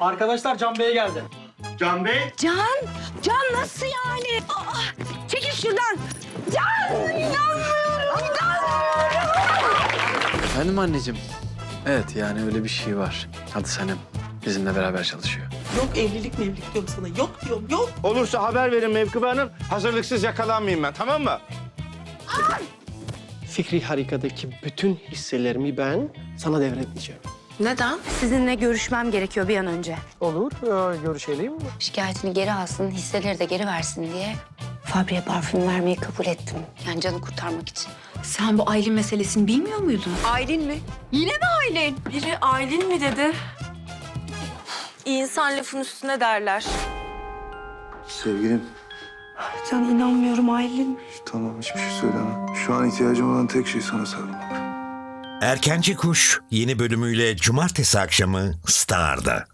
Arkadaşlar Can Bey geldi. Can Bey. Can, Can nasıl yani? Aa, çekil şuradan. Can, inanmıyorum, inanmıyorum. Efendim anneciğim? Evet yani öyle bir şey var. Adı Sanem. Bizimle beraber çalışıyor. Yok evlilik mevlilik diyorum sana. Yok diyorum yok. Olursa haber verin Mevkübe Hanım. Hazırlıksız yakalanmayayım ben tamam mı? Fikri Harika'daki bütün hisselerimi ben sana devredeceğim. Neden? Sizinle görüşmem gerekiyor bir an önce. Olur, ee, görüşelim. Şikayetini geri alsın, hisseleri de geri versin diye Fabri'ye parfüm vermeyi kabul ettim. Yani canı kurtarmak için. Sen bu Aylin meselesini bilmiyor muydun? Aylin mi? Yine mi Aylin? Biri Aylin mi dedi? İyi insan lafın üstüne derler. Sevgilim, Can inanmıyorum Aylin. tamam hiçbir şey söyleme. Şu an ihtiyacım olan tek şey sana sarılmak. Erkenci Kuş yeni bölümüyle cumartesi akşamı Star'da.